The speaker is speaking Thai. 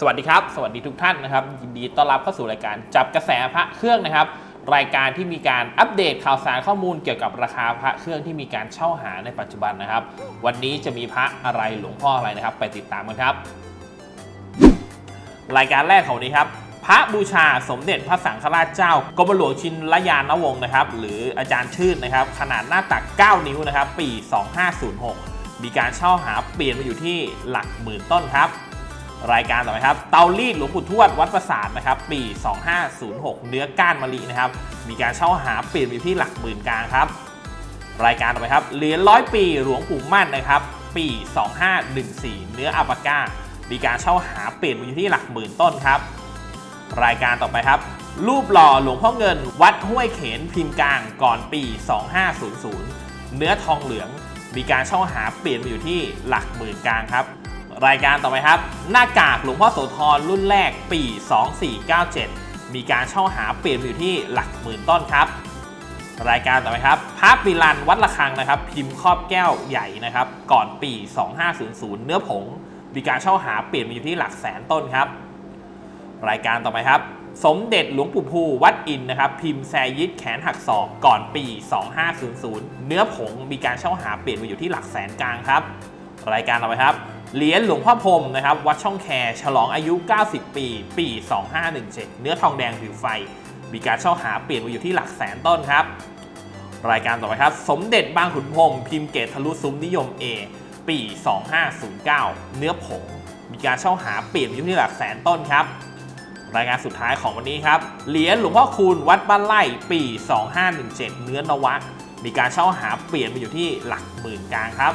สวัสดีครับ สวัสดีทุกท่านนะครับ ยินดีต้อนรับเข้าสู่รายการจับกระแสพระเครื่องนะครับ รายการที่มีการอัปเดตข่าวสารข้อมูลเกี่ยวกับราคาพระเครื่องที่มีการเช่าหาในปัจจุบันนะครับ วันนี้จะมีพระอะไรหลวงพ่ออะไรนะครับ ไปติดตามกันครับ รายการแรกของวันนี้ครับพระบูชาสมเด็จพระสังฆราชเจ้ากรมหลวงชินลยานวงศ์นะครับ หรืออาจารย์ชื่นนะครับ ขนาดหน้าตัก 9 นิ้วนะครับ ปี 2506 มีการเช่าหาเปลี่ยนมาอยู่ที่หลักหมื่นต้นครับ รายการต่อไปครับ เตารีดหลวงปู่ทวดวัดประสาทนะครับ ปี 2506 เนื้อก้านมะลินะครับ มีการเช่าหาเปลี่ยนมาอยู่ที่หลักหมื่นกลางครับ รายการต่อไปครับ เหรียญร้อยปีหลวงปู่มั่นนะครับ ปี 2514 เนื้ออัปปาก้า มีการเช่าหาเปลี่ยนมาอยู่ที่หลักหมื่นต้นครับ รายการต่อไปครับ รูปหล่อหลวงพ่อเงิน วัดห้วยเขนพิมพ์กลางก่อนปี 2500 เนื้อทองเหลือง มีการเช่าหาเปลี่ยนมาอยู่ที่หลักหมื่นกลางครับ รายการต่อไปครับ หน้ากากหลวงพ่อโสธรรุ่นแรกปี 2497 มีการเช่าหาเปลี่ยนอยู่ที่หลักหมื่นต้นครับ รายการต่อไปครับพระปิรันวัดระฆังนะครับ พิมพ์ครอบแก้วใหญ่นะครับ ก่อนปี 2500 เนื้อผง มีการเช่าหาเปลี่ยนมาอยู่ที่หลักแสนต้นครับ รายการต่อไปครับ สมเด็จหลวงปู่ภูวัดอินนะครับ พิมพ์แซยิดแขนหักศอกก่อนปี 2500 เนื้อผงมีการเช่าหาเปลี่ยนมาอยู่ที่หลักแสนกลางครับ รายการต่อไปครับ เหรียญหลวงพ่อพรมนะครับวัดช่องแคฉลองอายุ 90 ปี ปี 2517 เนื้อทองแดงผิวไฟ มีการเช่าหาเปลี่ยนมาอยู่ที่หลักแสนต้นครับ รายการต่อไปครับ สมเด็จบางขุนพรมพิมพ์เกตทะลุซุ้มนิยม A ปี 2509 เนื้อผง มีการเช่าหาเปลี่ยนมาอยู่ที่หลักแสนต้นครับ รายการสุดท้ายของวันนี้ครับเหรียญหลวงพ่อคูณวัดบ้านไร่ปี 2517 เนื้อนวะ มีการเช่าหาเปลี่ยนมาอยู่ที่หลักหมื่นกลางครับ